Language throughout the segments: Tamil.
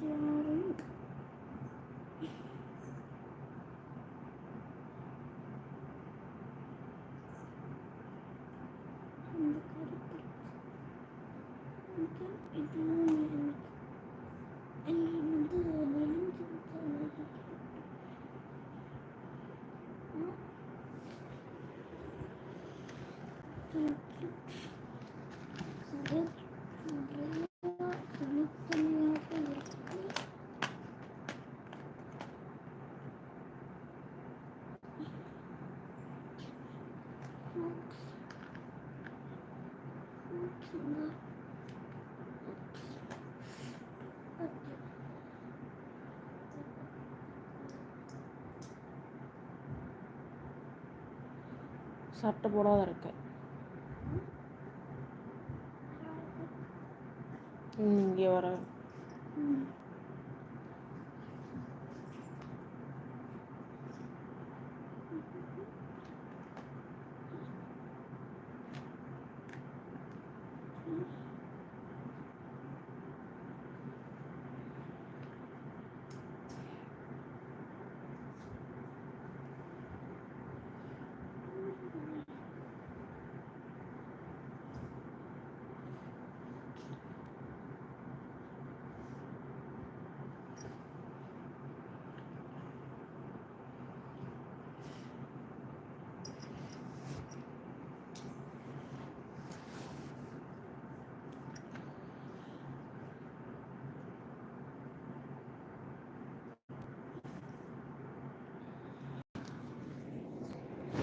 Thank you. சட்டை போடாத இருக்க. ம் இங்கே வர.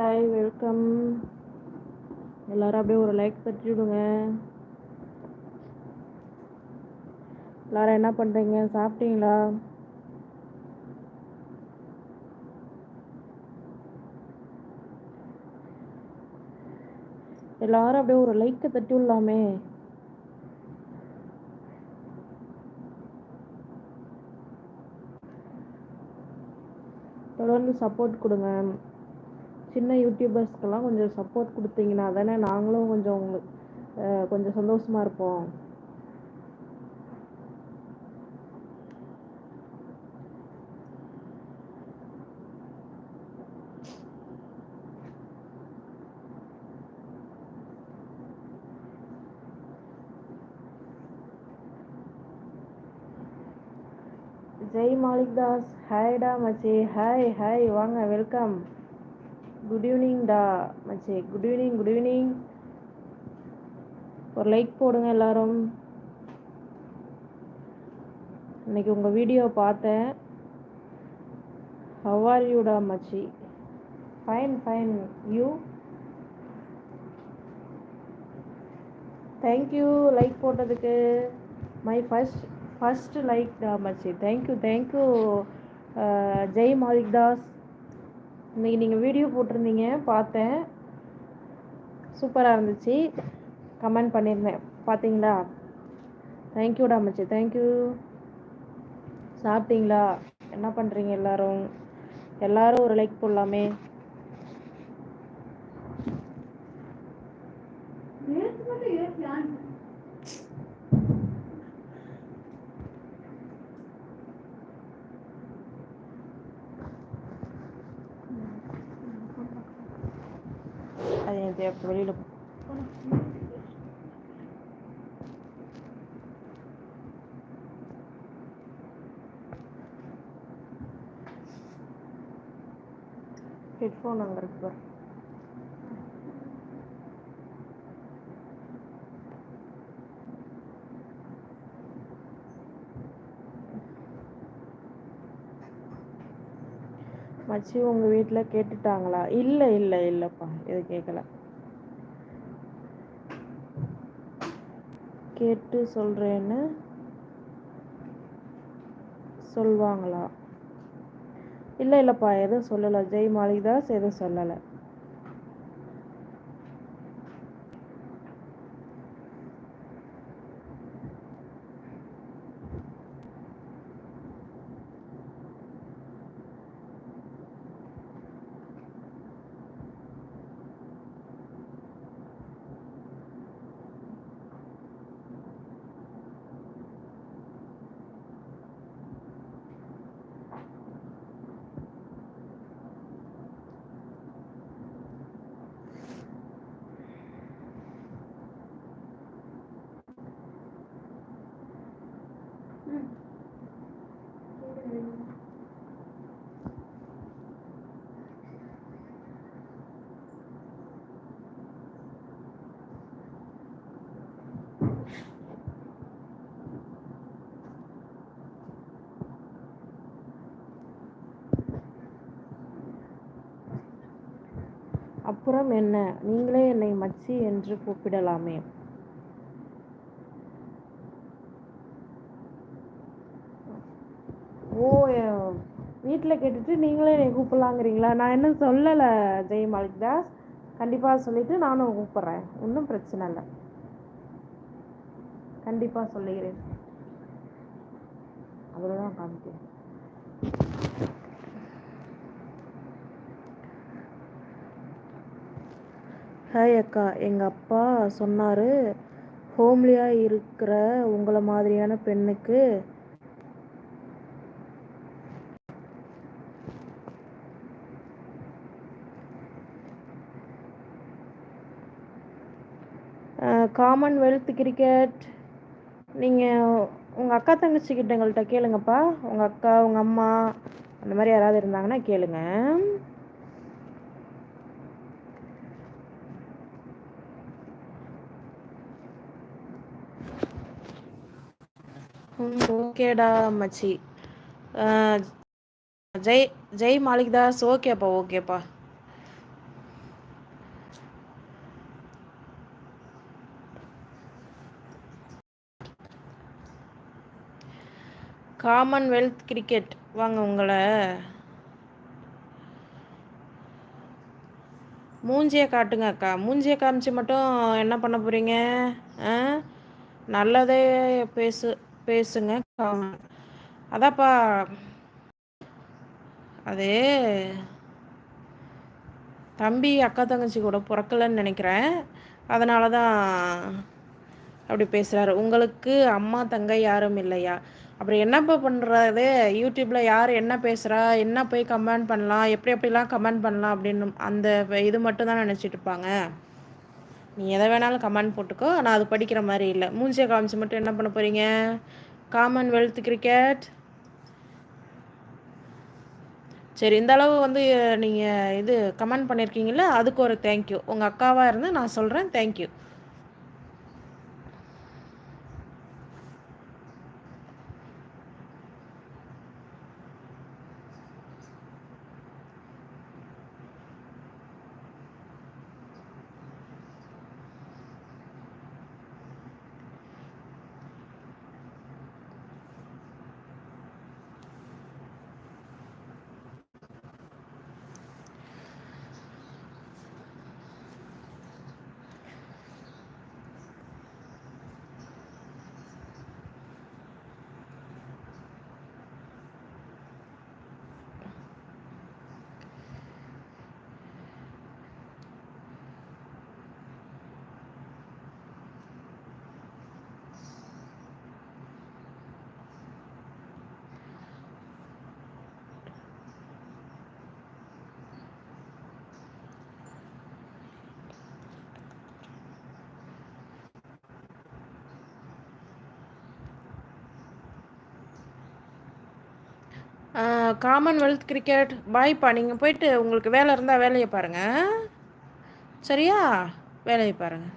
ஹாய் வெல்கம் எல்லாரும் அப்படியே ஒரு லைக் தட்டி விடுங்க எல்லாரும் என்ன பண்ணுறீங்க சாப்பிட்டீங்களா? எல்லாரும் அப்படியே ஒரு லைக்கை தட்டி விடலாமே தொடர்ந்து சப்போர்ட் கொடுங்க. சின்ன யூடியூபர்ஸ்க்கெல்லாம் கொஞ்சம் சப்போர்ட் கொடுத்தீங்கன்னா தானே நாங்களும் கொஞ்சம் உங்களுக்கு அஹ், கொஞ்சம் சந்தோஷமா இருப்போம். ஜெய் மாலிக் தாஸ் ஹாய்டா மச்சி ஹாய் ஹாய் வாங்க வெல்கம் குட் ஈவினிங் டா மச்சி. Good evening good evening. ஒரு லைக் போடுங்க எல்லாரும். இன்னைக்கு உங்கள் வீடியோ பார்த்தேன். ஹவ் ஆர் யூடா மச்சி? Fine fine you thank you like போட்டதுக்கு. மை ஃபர்ஸ்ட் ஃபஸ்ட்டு லைக் டா மச்சி. Thank you thank you Jai Malik Das இன்னைக்கு நீங்கள் வீடியோ போட்டிருந்தீங்க பார்த்தேன். சூப்பராக இருந்துச்சு. கமெண்ட் பண்ணியிருந்தேன் பார்த்தீங்களா? தேங்க்யூடா மச்சி. தேங்க்யூ சாப்பிட்டீங்களா? என்ன பண்ணுறீங்க எல்லோரும்? எல்லாரும் ஒரு லைக் போடலாமே. அது எனக்கு வெளியில் ஹெட்ஃபோன் அங்கே இருக்கு பாரு மச்சி உங்கள் வீட்டில் கேட்டுட்டாங்களா? இல்லை இல்லை இல்லைப்பா. இது கேட்கல கேட்டு சொல்கிறேன்னு சொல்வாங்களா? இல்லை இல்லைப்பா எதுவும் சொல்லலை. ஜெய் மாளிகதாஸ் எதுவும் சொல்லலை. அப்புறம் என்ன? நீங்களே என்னை மச்சி என்று கூப்பிடலாமே. ஓ வீட்டில் கேட்டுட்டு நீங்களே என்னை கூப்பிடலாங்கிறீங்களா? நான் என்ன சொல்லலை ஜெய் மாலிக் தாஸ். கண்டிப்பாக சொல்லிவிட்டு நானும் கூப்பிட்றேன். ஒன்றும் பிரச்சனை இல்லை. கண்டிப்பாக சொல்லுகிறேன். அதில் தான் காமிக்கிறேன். ஹாய் அக்கா எங்கள் அப்பா சொன்னார் ஹோம்லியாக இருக்கிற உங்களை மாதிரியான பெண்ணுக்கு காமன்வெல்த் கிரிக்கெட் நீங்கள் உங்கள் அக்கா தங்கச்சிக்கிட்ட எங்கள்கிட்ட கேளுங்கப்பா. உங்கள் அக்கா உங்கள் அம்மா அந்த மாதிரி யாராவது இருந்தாங்கன்னா கேளுங்கள் ம் ஓகேடா மச்சி. ஜெய் ஜெய் மாலிக்தாஸ் ஓகேப்பா ஓகேப்பா காமன்வெல்த் கிரிக்கெட் வாங்க உங்களை. மூஞ்சியை காட்டுங்க அக்கா. மூஞ்சியை காமிச்சு மட்டும் என்ன பண்ண போகிறீங்க ஆ? நல்லதே பேசு. பேசுங்க. அதாப்பா. அது தம்பி அக்கா தங்கச்சி கூட பிறக்கலன்னு நினைக்கிறேன். அதனால தான் அப்படி பேசுகிறாரு உங்களுக்கு அம்மா தங்கை யாரும் இல்லையா? அப்புறம் என்னப்பா பண்ணுறது யூடியூப்பில் யார் என்ன பேசுகிறா என்ன போய் கமெண்ட் பண்ணலாம்? எப்படி எப்படிலாம் கமெண்ட் பண்ணலாம்? அப்படின்னு அந்த இது மட்டும் தான் நினச்சிட்டு இருப்பாங்க. நீ எதை வேணாலும் கமெண்ட் போட்டுக்கோ. ஆனால் அது படிக்கிற மாதிரி இல்லை. மூஞ்சியை காமிச்சு மட்டும் என்ன பண்ண போகிறீங்க காமன்வெல்த் கிரிக்கெட் சரி இந்த அளவு வந்து நீங்கள் இது கமெண்ட் பண்ணியிருக்கீங்களா அதுக்கு ஒரு தேங்க்யூ உங்கள் அக்காவாக இருந்து நான் சொல்கிறேன் தேங்க்யூ காமன்வெல்த் கிரிக்கெட் பாய்ப்பா நீங்கள் போயிட்டு உங்களுக்கு வேலை இருந்தால் வேலையை பாருங்கள் சரியா? வேலையை பாருங்கள்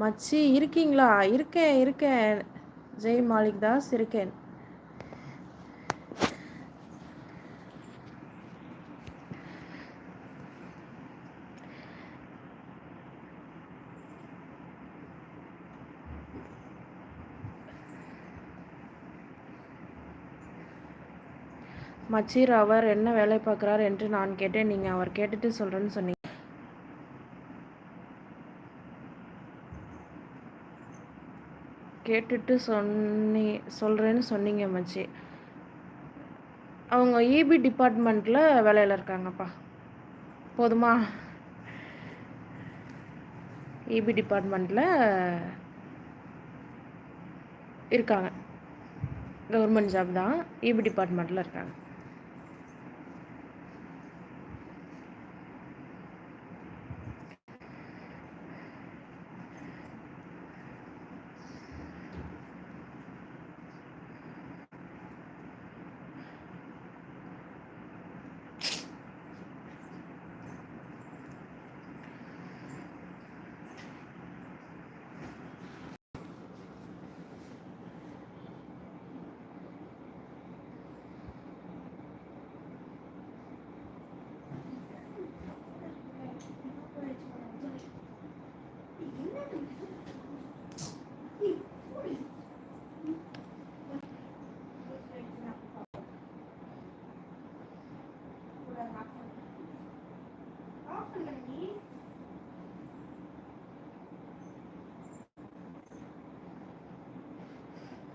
மச்சி இருக்கீங்களா? இருக்கேன் இருக்கேன். ஜெய் மாலிக் தாஸ் இருக்கேன். மச்சீர் அவர் என்ன வேலை பார்க்குறார் என்று நான் கேட்டேன். நீங்கள் அவர் கேட்டுட்டு சொல்கிறேன்னு சொன்னீங்க. கேட்டுட்டு சொன்னி சொல்கிறேன்னு சொன்னீங்க மச்சி. அவங்க இபி டிபார்ட்மெண்ட்டில் வேலையில் இருக்காங்கப்பா. போதுமா? இபி டிபார்ட்மெண்ட்டில் இருக்காங்க. கவர்மெண்ட் ஜாப் தான் இபி டிபார்ட்மெண்ட்டில் இருக்காங்க.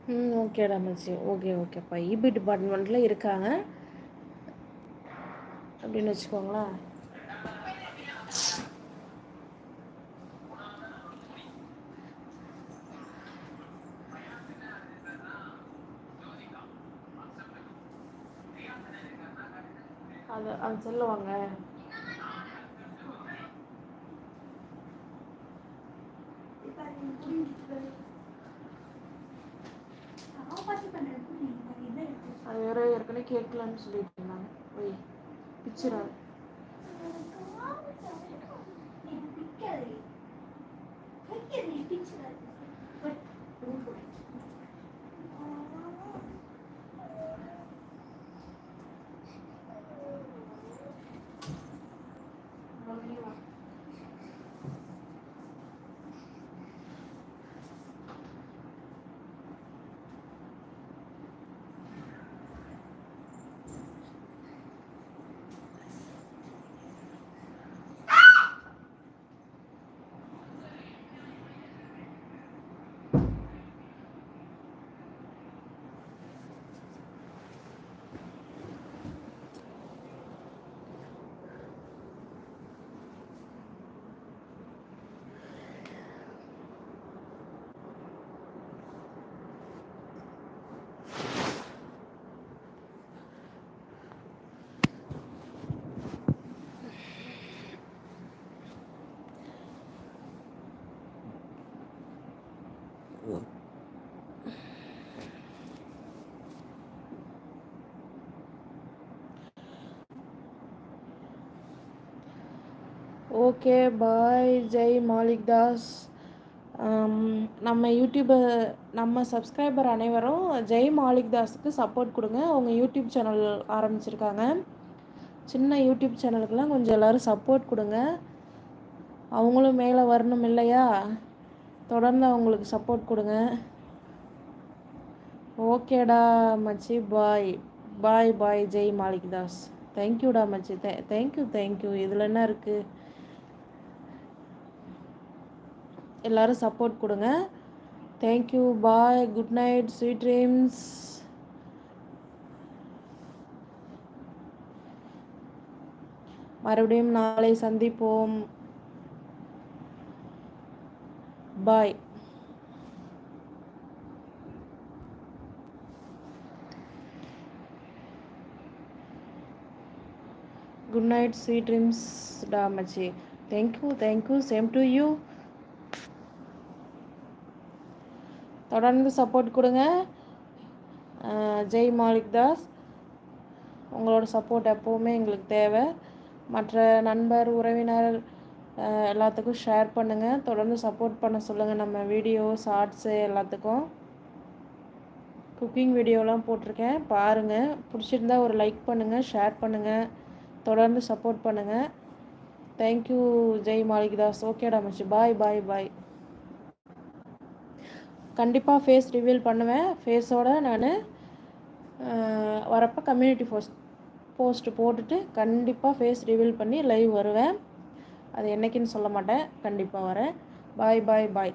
ம் ஓகே மச்சி. ஓகே ஓகேப்பா இபி டிபார்ட்மெண்ட்டில் இருக்காங்க. அப்படின்னு வச்சுக்கோங்களேன். அது அது சொல்லுவாங்க. கேட்கலான்னு சொல்லிட்டு இருந்தாங்க போய் பிச்சிடாது okay bye Jai Malik Das. நம்ம யூடியூபை நம்ம சப்ஸ்கிரைபர் அனைவரும் ஜெய் மாலிக் தாஸுக்கு சப்போர்ட் கொடுங்க. அவங்க யூடியூப் சேனல் ஆரம்பிச்சிருக்காங்க. சின்ன யூடியூப் சேனலுக்கெல்லாம் கொஞ்சம் எல்லோரும் சப்போர்ட் கொடுங்க. அவங்களும் மேலே வரணும் இல்லையா? தொடர்ந்து அவங்களுக்கு சப்போர்ட் கொடுங்க. ஓகேடா மச்சி. பாய் பாய் பாய் ஜெய் மாலிக் தாஸ். தேங்க்யூடா மச்சி. தே தேங்க்யூ தேங்க்யூ இதில் என்ன இருக்குது எல்லாரும் சப்போர்ட் கொடுங்க. Thank you bye good night sweet dreams மறுபடியும் நாளை சந்திப்போம். Bye good night sweet dreams டா மச்சி thank you thank you same to you தொடர்ந்து சப்போர்ட் கொடுங்க. ஜெய் மாலிக் தாஸ். உங்களோட சப்போர்ட் எப்போவுமே எங்களுக்கு தேவை. மற்ற நண்பர் உறவினர் எல்லாத்துக்கும் ஷேர் பண்ணுங்கள் தொடர்ந்து சப்போர்ட் பண்ண சொல்லுங்கள் நம்ம வீடியோ ஷார்ட்ஸு எல்லாத்துக்கும். குக்கிங் வீடியோலாம் போட்டிருக்கேன். பாருங்கள் பிடிச்சிருந்தா ஒரு லைக் பண்ணுங்கள் ஷேர் பண்ணுங்கள் தொடர்ந்து சப்போர்ட் பண்ணுங்கள் தேங்க்யூ ஜெய் மாலிக் தாஸ். ஓகேடா மச்சி பாய் பாய் பாய் கண்டிப்பாக ஃபேஸ் ரிவீல் பண்ணுவேன். ஃபேஸோட நான் வரப்போ கம்யூனிட்டி போஸ்ட் போஸ்ட்டு போட்டுட்டு கண்டிப்பாக ஃபேஸ் ரிவீல் பண்ணி லைவ் வருவேன். அது என்னைக்குன்னு சொல்ல மாட்டேன். கண்டிப்பாக வரேன். பாய் பாய் பாய்